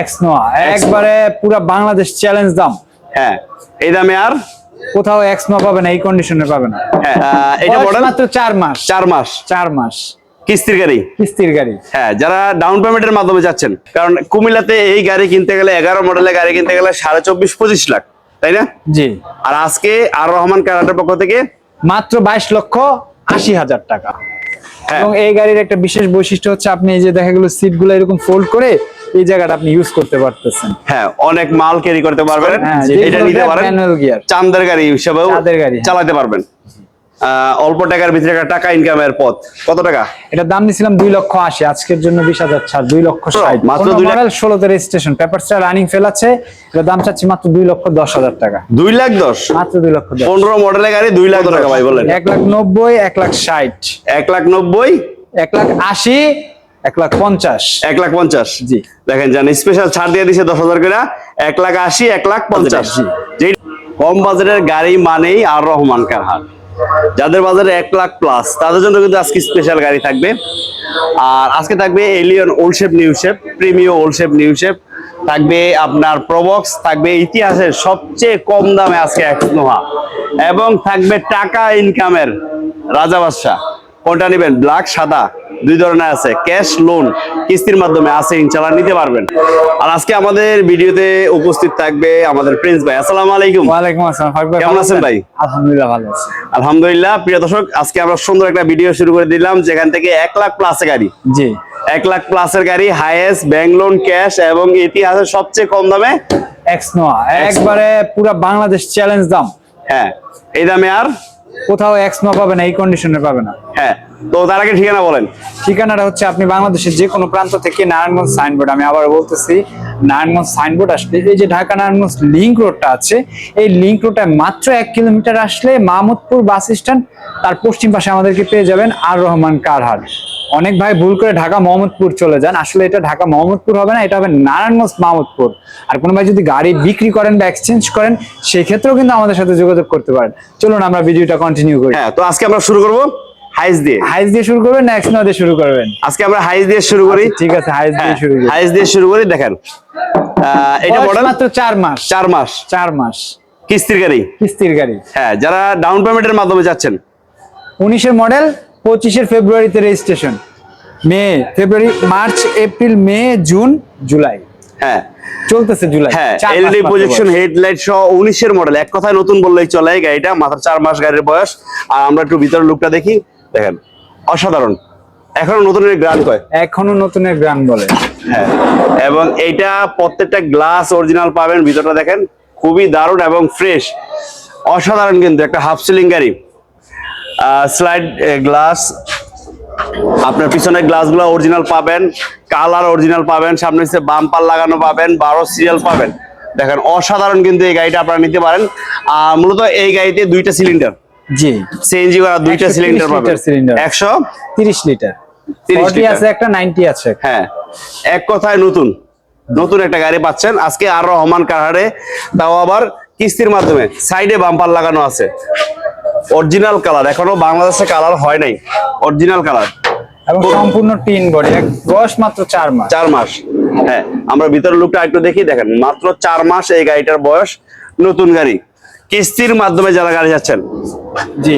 X নোয়া একবারে পুরা বাংলাদেশ চ্যালেঞ্জ দাম। হ্যাঁ এই দামে আর? কোথাও এক্স নোয়া পাবে না এই কন্ডিশনে পাবে না। হ্যাঁ এটা মডেল মাত্র মাস। মাস। মাস। কিস্তির গাড়ি? কিস্তির গাড়ি। হ্যাঁ যারা ডাউন পেমেন্টের মাধ্যমে যাচ্ছেন কারণ কুমিল্লাতে এই গাড়ি কিনতে গেলে এগারো মডেলের গাড়ি কিনতে গেলে সাড়ে চব্বিশ পঁচিশ লাখ তাই না? জি। আর আজকে আর রহমান কারাটের পক্ষ থেকে? মাত্র বাইশ লক্ষ আশি হাজার টাকা। হ্যাঁ। এবং এই গাড়ির একটা বিশেষ বৈশিষ্ট্য হচ্ছে আপনি এই যে দেখা গেল সিটগুলো এরকম ফোল্ড করে এই জায়গাটা আপনি ইউজ করতে পারতেছেন। হ্যাঁ অনেক মাল ক্যারি করতে পারবেন। হ্যাঁ, এটা নিতে পারেন। চান্দের গাড়ি হিসেবেও হ্যাঁ। চালাতে পারবেন। অল্প টাকার ভিতরে একটা টাকা ইনকামের পথ। কত টাকা? এটার দাম নিছিলাম দুই লক্ষ আশি। আজকের জন্য বিশ হাজার ছাড় দুই লক্ষ ষাট। মাত্র দুই লাখ- ষোলোতে রেজিস্ট্রেশন পেপারসটা রানিং ফেল আছে। এটার দাম চাচ্ছি মাত্র দুই লক্ষ দশ হাজার টাকা। দুই লাখ দশ? মাত্র দুই লক্ষ পনেরো মডেলের গাড়ি দুই লাখ টাকা ভাই বলেন। এক লাখ নব্বই এক লাখ ষাট। এক লাখ নব্বই? এক লাখ আশি এক লাখ পঞ্চাশ। এক লাখ পঞ্চাশ। জি। দেখেন জান স্পেশাল ছাড় দিয়ে দিছে দশ হাজার করে। এক লাখ আশি এক লাখ পঞ্চাশ। জি। কম বাজারের গাড়ি মানেই আর রহমান কারহাট যাদের বাজারে এক লাখ প্লাস তাদের জন্য কিন্তু আজকে স্পেশাল গাড়ি থাকবে। আর আজকে থাকবে Allion old shape new shape Premio old shape new shape থাকবে আপনার প্রবক্স থাকবে ইতিহাসের সবচেয়ে কম দামে আজকে এক নোহা। এবং থাকবে টাকা ইনকামের রাজা বাদশাহ। কোনটা নেবেন? ব্ল্যাক সাদা? দুই ধরনের আছে। ক্যাশ লোন কিস্তির মাধ্যমে আছে ইনশাল্লাহ নিতে পারবেন। আর আজকে আমাদের ভিডিওতে উপস্থিত থাকবে আমাদের প্রিন্স ভাই। আসসালামু আলাইকুম। ওয়ালাইকুম আসসালাম। কেমন আছেন ভাই? আলহামদুলিল্লাহ ভালো আছি। আলহামদুলিল্লাহ। প্রিয় দর্শক আজকে আমরা সুন্দর একটা ভিডিও শুরু করে দিলাম যেখান থেকে এক লাখ প্লাসের গাড়ি। জি। এক লাখ প্লাসের গাড়ি হাইয়েস্ট ব্যাংক লোন ক্যাশ এবং ইতিহাসের সবচেয়ে কম দামে এক্স নোয়া একবারে পুরা বাংলাদেশ চ্যালেঞ্জ দাম। হ্যাঁ এই দামে আর কোথাও এক্স নো পাবে না এই কন্ডিশনে পাবে না। হ্যাঁ তো তার আগে ঠিকানা বলেন। ঠিকানাটা হচ্ছে আপনি বাংলাদেশের যে কোনো প্রান্ত থেকে নারায়ণগঞ্জ সাইনবোর্ড আমি আবার বলতেছি নারায়ণগঞ্জ সাইনবোর্ড আসলে এই যে ঢাকা নারায়ণগঞ্জ লিঙ্ক রোডটা আছে এই লিঙ্ক রোডটা মাত্র এক কিলোমিটার আসলে মাহমুদপুর বাস স্ট্যান্ড তার পশ্চিম পাশে আমাদেরকে পেয়ে যাবেন আর রহমান কারহাট। অনেক ভাই ভুল করে ঢাকা মোহাম্মদপুর চলে যান। আসলে এটা ঢাকা মোহাম্মদপুর হবে না এটা হবে নারায়ণগঞ্জ মাহমুদপুর আর কোনো ভাই যদি গাড়ি বিক্রি করেন বা এক্সচেঞ্জ করেন সেই ক্ষেত্রেও কিন্তু আমাদের সাথে যোগাযোগ করতে পারেন। চলুন আমরা ভিডিওটা কন্টিনিউ করি। হ্যাঁ তো আজকে আমরা শুরু করব হাইস দিয়ে। হাইস দিয়ে শুরু করবেন না এক্স নোয়া দিয়ে শুরু করবেন? আজকে আমরা হাইস দিয়ে শুরু করি। আচ্ছা, ঠিক আছে হাইস দিয়ে হ্যাঁ, শুরু করি। হাইস দিয়ে শুরু করি দেখেন। এটা মডেল মাত্র চার মাস। চার মাস। চার মাস। কিস্তির গাড়ি? কিস্তির গাড়ি। হ্যাঁ যারা ডাউন পেমেন্টের মাধ্যমে যাচ্ছেন। উনিশের মডেল পঁচিশের ফেব্রুয়ারিতে registration May February March April May June July. হ্যাঁ। চলতেছে জুলাই। হ্যাঁ প্রজেকশন হেডলাইট সহ উনিশের মডেল এক কথায় নতুন বললেই চলে এই গাড়িটা মাত্র চার মাস গাড়ির বয়স। আর আমরা একটু লুকটা দেখি। দেখেন অসাধারণ। এখনও নতুন গ্রান্ড কয়? এখনও নতুনের গ্রাম বলে। হ্যাঁ এবং এইটা প্রত্যেকটা গ্লাস অরিজিনাল পাবেন। ভিতরটা দেখেন খুবই দারুণ এবং ফ্রেশ অসাধারণ কিন্তু একটা হাফ সিলিং গাড়ি। স্লাইড গ্লাস আপনার পিছনের গ্লাসগুলো অরিজিনাল পাবেন কালার অরিজিনাল পাবেন সামনে হচ্ছে বাম্পার লাগানো পাবেন বারো সিরিয়াল পাবেন। দেখেন অসাধারণ কিন্তু এই গাড়িটা আপনারা নিতে পারেন। আর মূলত এই গাড়িতে দুইটা সিলিন্ডার জি। সিএনজি করা দুইটা সিলিন্ডার পাবেন লিটার cylinder। একশো তিরিশ লিটার। 30 ফর্টি আছে একটা নাইনটি আছে। হ্যাঁ। এক কথায় নতুন। নতুন একটা গাড়ি পাচ্ছেন। আজকে আর রহমান কারহারে তাও আবার কিস্তির মাধ্যমে। সাইডে বাম্পার লাগানো আছে। অরিজিনাল কালার এখনও বাংলাদেশে কালার হয় নাই। অরিজিনাল কালার এবং সম্পূর্ণ টিন বডি বয়স মাত্র চার মাস। চার মাস। হ্যাঁ আমরা ভিতরের লুকটা একটু দেখি দেখেন মাত্র চার মাস এই গাড়িটার বয়স নতুন গাড়ি। কিস্তির মাধ্যমে যারা গাড়ি যাচ্ছেন। জি।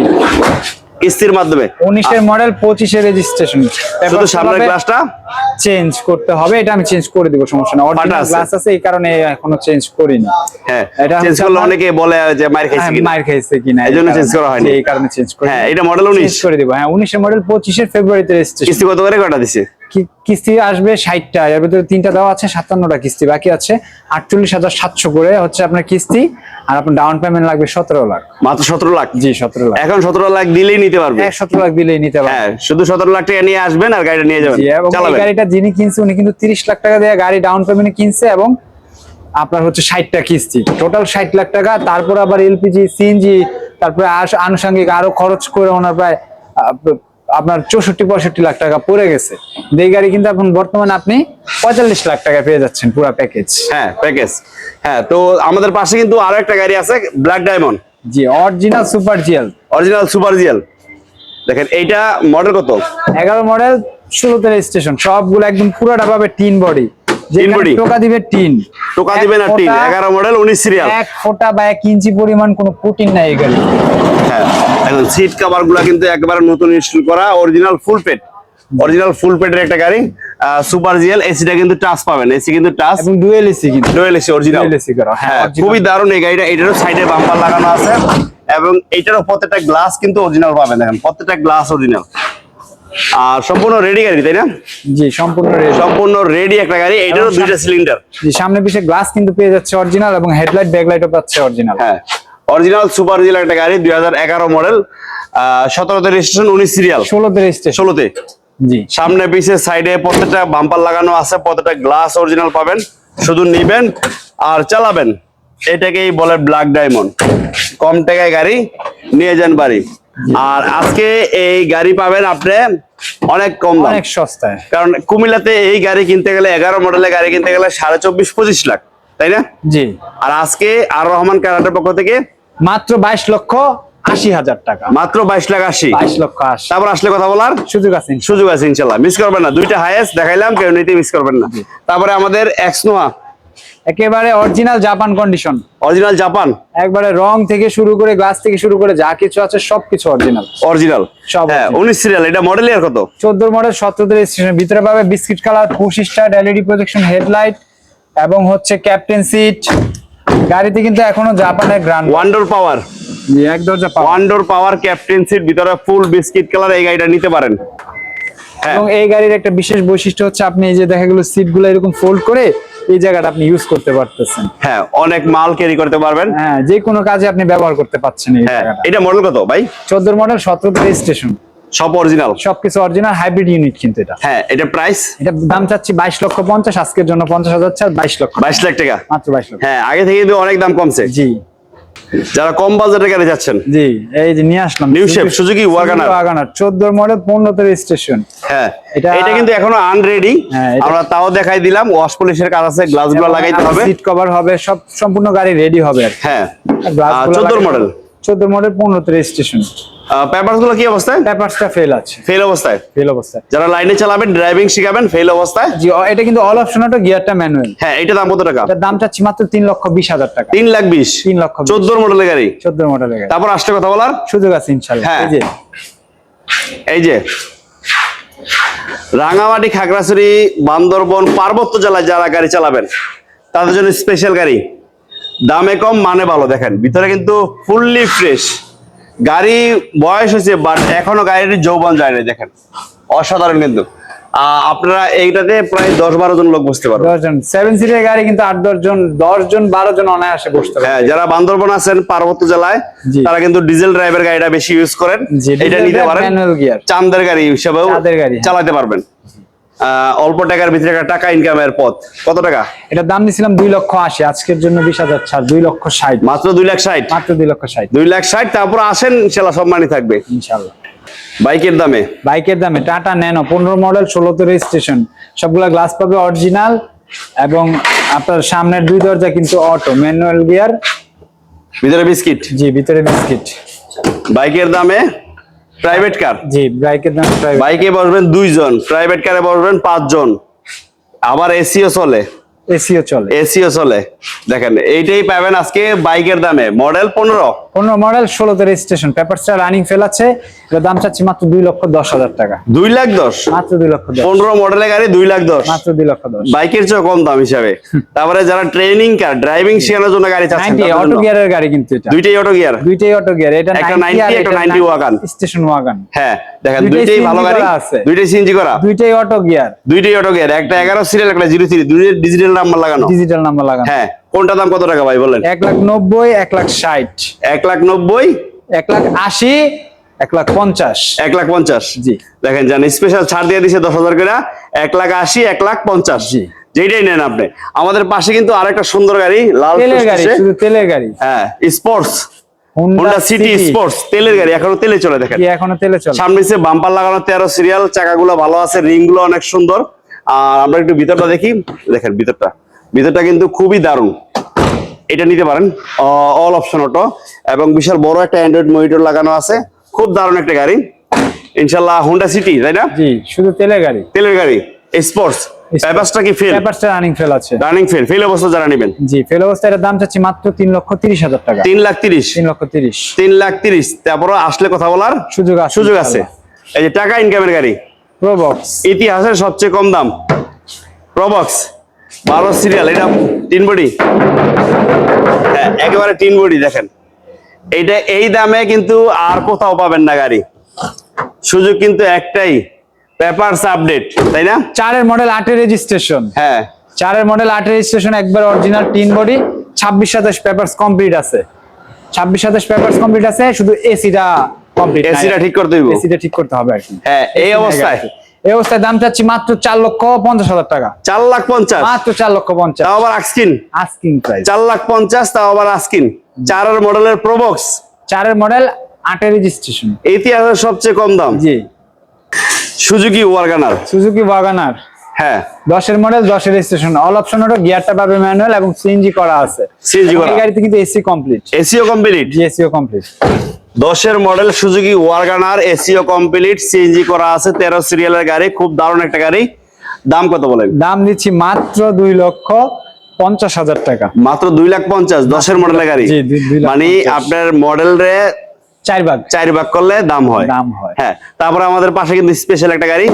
কিস্তির মাধ্যমে। উনিশের মডেল পঁচিশে রেজিস্ট্রেশন শুধু সামনের গ্লাসটা চেঞ্জ করতে হবে এটা আমি চেঞ্জ করে দিব সমস্যা না অরিজিনাল গ্লাস আছে। এই কারণে এখনও চেঞ্জ করিনি। হ্যাঁ এটা চেঞ্জ করলে অনেকে বলে যে মার খাইছে কি কিনা। মার খাইছে কিনা এই জন্য চেঞ্জ করা হয়নি। এই কারণে চেঞ্জ করে হ্যাঁ এটা মডেল উনিশ। চেঞ্জ করে দিব। হ্যাঁ 19 এর মডেল 25 এর ফেব্রুয়ারিতে রেজিস্ট্রেশন কিস্তি কত করে কাটা দিছে? কিস্তি আসবে ষাটটা এর ভিতরে তিনটা দেওয়া আছে সাতান্নটা কিস্তি বাকি আছে আটচল্লিশ হাজার সাতশো করে হচ্ছে আপনার কিস্তি আর আপনার ডাউন পেমেন্ট লাগবে সতেরো লাখ। মাত্র সতেরো লাখ? জি সতেরো লাখ। এখন সতেরো লাখ দিলেই নিতে পারবে? এক সতেরো লাখ দিলেই নিতে পারবে। হ্যাঁ শুধু সতেরো লাখ টাকা নিয়ে আসবেন আর গাড়িটা নিয়ে যাবেন। গাড়িটা যিনি কিনছে উনি কিন্তু তিরিশ লাখ টাকা দিয়ে গাড়ি ডাউন পেমেন্টে কিনছে এবং আপনার হচ্ছে ষাটটা কিস্তি। টোটাল ষাট লাখ টাকা তারপর আবার এলপিজি সিএনজি তারপরে আনুষঙ্গিক আরও খরচ করে ওনার প্রায় আপনার চৌষট্টি পঁয়ষট্টি লাখ টাকা পড়ে গেছে। এই গাড়ি কিন্তু এখন বর্তমানে আপনি পঁয়তাল্লিশ লাখ টাকা পেয়ে যাচ্ছেন পুরো প্যাকেজ হ্যাঁ প্যাকেজ হ্যাঁ তো আমাদের পাশে কিন্তু আরও একটা গাড়ি আছে black diamond G original super GL original super GL দেখেন এইটা মডেল কত? এগারো মডেল ষোলোতে রেজিস্ট্রেশন সবগুলো একদম পুরোটা পাবে টিন বডি টোকা দিবে টিন। টোকা দিবে না টিন। এগারো মডেল উনিশ সিরিয়াল এক ফোঁটা বা এক ইঞ্চি পরিমাণ কোনো প্রোটিন নাই এই গাড়ি হ্যাঁ। এখন সিট কভারগুলা কিন্তু একবারে নতুন ইনস্টল করা অরিজিনাল ফুল পেট অরিজিনাল ফুল পেটের একটা গাড়ি সুপার জিএল এসিটা কিন্তু টাচ পাবেন এসি কিন্তু টাচ এবং ডুয়েল এসি কিন্তু। ডুয়েল এসি অরিজিনাল এসি করা হ্যাঁ হ্যাঁ খুবই দারুণ এই গাড়িটা এটারও সাইডে বাম্পার লাগানো আছে এবং এটারও প্রত্যেকটা গ্লাস কিন্তু অরিজিনাল পাবেন দেখেন প্রত্যেকটা গ্লাস অরিজিনাল আর সম্পূর্ণ রেডি গাড়ি তাই না? জি সম্পূর্ণ রেডি সম্পূর্ণ রেডি একটা গাড়ি এটারও দুইটা সিলিন্ডার জি সামনে পিছে গ্লাস কিন্তু পেয়ে যাচ্ছে অরিজিনাল এবং হেডলাইট ব্যাকলাইটও পাচ্ছে অরিজিনাল হ্যাঁ। অরিজিনাল সুপার জিএল একটা গাড়ি দুই হাজার এগারো মডেল সতেরোতে রেজিস্ট্রেশন উনিশ সিরিয়াল ষোলোতে রেজিস্ট্রেশন ষোলোতে? জি। সামনে পিছে সাইডে প্রত্যেকটা বাম্পার লাগানো আছে প্রত্যেকটা গ্লাস অরিজিনাল পাবেন। শুধু নিবেন আর চালাবেন। এটাকেই বলে ব্ল্যাক ডায়মন্ড কম টাকায় গাড়ি নিয়ে যান বাড়ি। আর আজকে এই গাড়ি পাবেন আপনি অনেক কম দাম। অনেক সস্তায়। কারণ কুমিল্লাতে এই গাড়ি কিনতে গেলে এগারো মডেলের গাড়ি কিনতে গেলে সাড়ে চব্বিশ পঁচিশ লাখ তাই না? জি। আর আজকে আর রহমান কারাটের পক্ষ থেকে মাত্র বাইশ লক্ষ আশি হাজার টাকা। মাত্র বাইশ লাখ আশি। বাইশ লক্ষ আশি। তারপর আসলে কথা বলার? সুযোগ আছে সুযোগ আছে ইনশাল্লাহ। মিস করবেন না। দুইটা হাইয়েস্ট দেখাইলাম কেউ নিতে মিস করবেন না। তারপরে আমাদের এক্সনোয়া একেবারে original Japan condition original Japan একবারে রং থেকে শুরু করে গ্লাস থেকে শুরু করে যা কিছু আছে সবকিছু অরিজিনাল অরিজিনাল সব হ্যাঁ original। উনিশ সিরিয়াল এটা মডেল ইয়ার কত? চোদ্দ মডেল সতেরো রেজিস্ট্রেশন ভিতরে পাবে biscuit colour push start LED projection headlight এবং হচ্ছে ক্যাপ্টেন সিট গাড়িতে কিন্তু এখনও জাপানের গ্রান্ড ওয়ান্ডার পাওয়ার এক দরজা ওয়ান্ডার পাওয়ার ক্যাপ্টেন সিট ভিতরে ফুল বিস্কিট কালার এই গাড়িটা নিতে পারেন। হ্যাঁ। এবং এই গাড়ির একটা বিশেষ বৈশিষ্ট্য হচ্ছে আপনি এই যে দেখা গেল সিটগুলো এরকম ফোল্ড করে এই জায়গাটা আপনি ইউজ করতে পারতেছেন। হ্যাঁ অনেক মাল ক্যারি করতে পারবেন। হ্যাঁ যে কোনো কাজে আপনি ব্যবহার করতে পারছেন এই হ্যাঁ এটা মডেল কত ভাই? চোদ্দ মডেল সতেরো রেজিস্ট্রেশন সব অরিজিনাল সবকিছু অরিজিনাল হাইব্রিড ইউনিট কিন্তু এটা। হ্যাঁ এটা প্রাইস এটা দাম চাচ্ছি বাইশ লক্ষ পঞ্চাশ আজকের জন্য পঞ্চাশ হাজার চার বাইশ লক্ষ। বাইশ লাখ টাকা? মাত্র বাইশ লক্ষ। হ্যাঁ আগে থেকে অনেক দাম কমছে। জি। যারা কম বাজেটের গাড়ি যাচ্ছেন। জি এই যে নিয়ে আসলাম। New shape, Suzuki Wagoner। Wagon R চোদ্দ মডেল পনেরোতে রেজিস্ট্রেশন হ্যাঁ এটা- এটা কিন্তু এখনও আনরেডি হ্যাঁ, আমরা তাও দেখাই দিলাম ওয়াশ পলিশের কাজ আছে গ্লাসগুলো লাগাইতে হবে। সিট কভার হবে সব সম্পূর্ণ গাড়ি রেডি হবে আর হ্যাঁ গ্লাস চোদ্দ মডেল চোদ্দ মডেল পনেরোতে রেজিস্ট্রেশন পেপারগুলো কি অবস্থায়? পেপারসটা ফেল আছে। ফেল অবস্থায়? ফেল অবস্থায়। যারা লাইনে চালাবেন ড্রাইভিং শিখাবেন ফেল অবস্থায়? জি এটা কিন্তু অল অপশন অটো গিয়ারটা ম্যানুয়াল হ্যাঁ এটা দাম কত টাকা? এটার দাম চাচ্ছি মাত্র তিন লক্ষ বিশ হাজার টাকা। তিন লাখ বিশ? তিন লক্ষ বিশ। চোদ্দ মডেলের গাড়ি? চোদ্দ মডেলের গাড়ি। তারপর আসলে কথা বলার? সুযোগ আছে ইনশাল্লাহ। হ্যাঁ। এই যে। এই যে। রাঙামাটি খাগড়াছড়ি বান্দরবন পার্বত্য জেলায় যারা গাড়ি চালাবেন তাদের জন্য স্পেশাল গাড়ি। দামে কম মানে ভালো। দেখেন ভিতরে কিন্তু ফুললি ফ্রেশ গাড়ি বয়স হয়েছে বাট এখনও গাড়ির যৌবন যায় না দেখেন। অসাধারণ কিন্তু। আপনারা এইটাতে প্রায় দশ বারো জন লোক বসতে পারবেন দশজন সেভেন সিটের গাড়ি কিন্তু আট দশ জন দশ জন বারো জন অনায়াসে বসতে পারে হ্যাঁ যারা বান্দরবন আছেন পার্বত্য জেলায় তারা কিন্তু ডিজেল ড্রাইভার গাড়িটা বেশি ইউজ করেন। এটা নিতে পারেন। চাঁদের গাড়ি হিসেবেও হ্যাঁ। চালাতে পারবেন। অল্প টাকার ভিতরে একটা টাকা ইনকামের পথ। কত টাকা? এটার দাম নিছিলাম দুই লক্ষ আশি আজকের জন্য বিশ হাজার ছাড় দুই লক্ষ ষাট। মাত্র দুই লাখ ষাট? মাত্র দুই লক্ষ ষাট। দুই লাখ ষাট তারপর আসেন ইনশাল্লাহ সম্মানই থাকবে। ইনশাল্লাহ। বাইকের দামে? বাইকের দামে টাটা ন্যানো পনেরো মডেল ষোলোতে রেজিস্ট্রেশন সবগুলা গ্লাস পাবে অরিজিনাল এবং আপনার সামনের দুই দরজা কিন্তু অটো ম্যানুয়াল গিয়ার ভিতরে বিস্কিট? জি ভিতরে বিস্কিট। বাইকের দামে? প্রাইভেট কার জি বাইকের নাম প্রাইভেট বাইকে বসবেন দুইজন প্রাইভেট কারে বসবেন পাঁচজন। আবার এসিও চলে। এসিও চলে। এসিও চলে। দেখেন এইটাই পাবেন আজকে বাইকের দামে। মডেল পনেরো। পনেরো মডেল ষোলোতে রেজিস্ট্রেশন পেপারসটা রানিং ফেল আছে দাম চাচ্ছি মাত্র দুই লক্ষ দশ হাজার টাকা। দুই লাখ দশ? মাত্র দুই লক্ষ দশ। পনেরো মডেলের গাড়ি দুই লাখ দশ। মাত্র দুই লক্ষ দশ। বাইকের চেয়ে কম দাম হিসাবে। তারপরে যারা ট্রেনিং কার ড্রাইভিং শেখানোর জন্য গাড়ি চাচ্ছেন অটো গিয়ারের গাড়ি কিন্তু এটা। দুইটাই অটো গিয়ার দুইটাই অটো গিয়ার এটা একটা 90 90 আর একটা এটা 90 ওয়াগন। স্টেশন ওয়াগান হ্যাঁ দেখেন দুইটাই ভালো গাড়ি আছে। দুইটাই সিএনজি করা। দুইটাই অটো গিয়ার দুইটাই অটো গিয়ার একটা এগারো সিরিয়াল একটা জিরো থ্রি দুইটাই ডিজিটাল নাম্বার লাগানো। ডিজিটাল নাম্বার লাগানো। হ্যাঁ কোনটা দাম কত টাকা ভাই বলেন? এক লাখ নব্বই এক লাখ ষাট। এক লাখ নব্বই? এক লাখ আশি এক লাখ পঞ্চাশ। এক লাখ পঞ্চাশ। জি। দেখেন জান স্পেশাল ছাড় দিয়ে দিছে দশ হাজার করে। এক লাখ আশি এক লাখ পঞ্চাশ। জি। যেটাই নেন আপনি। আমাদের পাশে কিন্তু আরেকটা সুন্দর গাড়ি লাল তেলের গাড়ি শুধু তেলের গাড়ি। হ্যাঁ স্পোর্টস হোন্ডা সিটি স্পোর্টস তেলের গাড়ি এখনও তেলে চলে দেখেন। এখনও তেলে চলে। সামনে সে বাম্পার লাগানো তেরো সিরিয়াল চাকাগুলো ভালো আছে রিংগুলো অনেক সুন্দর। আর আমরা একটু ভিতরটা দেখি। দেখেন ভিতরটা। ভিতরটা কিন্তু খুবই দারুণ। এটা নিতে পারেন অল অপশন অটো এবং বিশাল বড় একটা অ্যান্ড্রয়েড মনিটর লাগানো আছে। খুব দারুণ একটা গাড়ি। ইনশাল্লাহ হোন্ডা সিটি তাই না? জি শুধু তেলের গাড়ি। তেলের গাড়ি। স্পোর্টস পেপারসটা কি ফেল পেপারসটা রানিং ফেল আছে। রানিং ফেল ফেল অবস্থা যারা নেবেন। জি ফেল অবস্থায় এটার দাম চাচ্ছি মাত্র তিন লক্ষ তিরিশ হাজার টাকা। তিন লাখ তিরিশ। তিন লক্ষ তিরিশ। তিন লাখ তিরিশ। তারপরে আসলে কথা বলার সুযোগ আছে সুযোগ আছে। এই যে টাকা ইনকামের গাড়ি। প্রোবক্স ইতিহাসের সবচেয়ে কম দাম। প্রবক্স বারো সিরিয়াল এটা তিন বডি? হ্যাঁ একেবারে তিন বডি দেখেন। এইটা এই দামে কিন্তু আর কোথাও পাবেন না গাড়ি। সুযোগ কিন্তু একটাই পেপারস আপডেট তাই না? চারের মডেল আটের রেজিস্ট্রেশন হ্যাঁ। চারের মডেল আটের রেজিস্ট্রেশন একবার অরিজিনাল টিন বডি ছাব্বিশ সাতাশ পেপারস কমপ্লিট আছে। ছাব্বিশ সাতাশ পেপারস কমপ্লিট আছে শুধু এসিটা কমপ্লিট এসিটা ঠিক করতে হইব এসিটা ঠিক করতে হবে আর কি। হ্যাঁ এই অবস্থায়। এই অবস্থায় দাম চাচ্ছি মাত্র চার লক্ষ পঞ্চাশ হাজার টাকা। চার লাখ পঞ্চাশ। মাত্র চার লক্ষ পঞ্চাশ। তাও আবার আস্কিন। আস্কিং প্রাইস চার লাখ পঞ্চাশ তাও আবার আস্কিন। চারের মডেলের প্রবক্স চারের মডেল আটের রেজিস্ট্রেশন ইতিহাসের সবচেয়ে কম দাম। জি। Suzuki Wagon R. Suzuki Wagon R হ্যাঁ। দশের মডেল দশের রেজিস্ট্রেশন অল অপশন ওটা গিয়ারটা পাবে ম্যানুয়াল এবং সিএনজি করা আছে। করা। গাড়িতে কিন্তু এসি কমপ্লিট এসিও কমপ্লিট জিএসিও কমপ্লিট দশের মডেল সুজুকি ওয়ার্গানার এসিও কমপ্লিট সিএনজি করা আছে তেরো সিরিয়ালের গাড়ি খুব দারুণ একটা গাড়ি। দাম কত বলেন? দাম দিচ্ছি মাত্র দুই লক্ষ পঞ্চাশ হাজার টাকা। মাত্র দুই লাখ পঞ্চাশ দশের মডেলের গাড়ি। মানে আপনার মডেল রে চার ভাগ। চার ভাগ করলে দাম হয়। দাম হয়। হ্যাঁ তারপরে আমাদের পাশে কিন্তু স্পেশাল একটা গাড়ি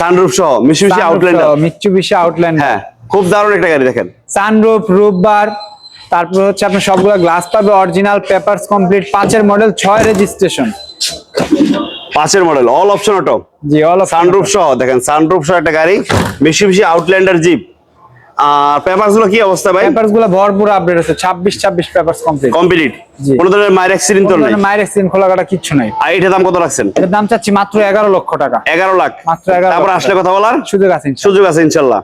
সানরুফ সহ মিশুমিশি আউটল্যান্ডার মিচুবিশি আউটল্যান্ড হ্যাঁ খুব দারুণ একটা গাড়ি দেখেন। সানরুফ রূপবার তারপর হচ্ছে আপনার সবগুলো গ্লাস পাবে অরিজিনাল পেপারস কমপ্লিট পাঁচের মডেল ছয় রেজিস্ট্রেশন পাঁচের model all option auto G all sunroof সহ দেখেন সানরুফ সহ একটা গাড়ি বেশি বেশি আউটল্যান্ডার জিপ আর পেপারসগুলো কি অবস্থা ভাই? পেপারসগুলো ভরপুর আপডেট আছে ছাব্বিশ ছাব্বিশ পেপারস কমপ্লিট কমপ্লিট। কোনো ধরনের মায়ের অ্যাক্সিডেন্ট তো নাই। মায়ের এক্সিডেন্ট খোলা কাটা কিচ্ছু নাই। আর এটার দাম কত রাখছেন? এটার দাম চাচ্ছি মাত্র এগারো লক্ষ টাকা। এগারো লাখ। মাত্র 11 তারপর আসলে কথা বলার? সুযোগ আছে সুযোগ আছে ইনশাল্লাহ।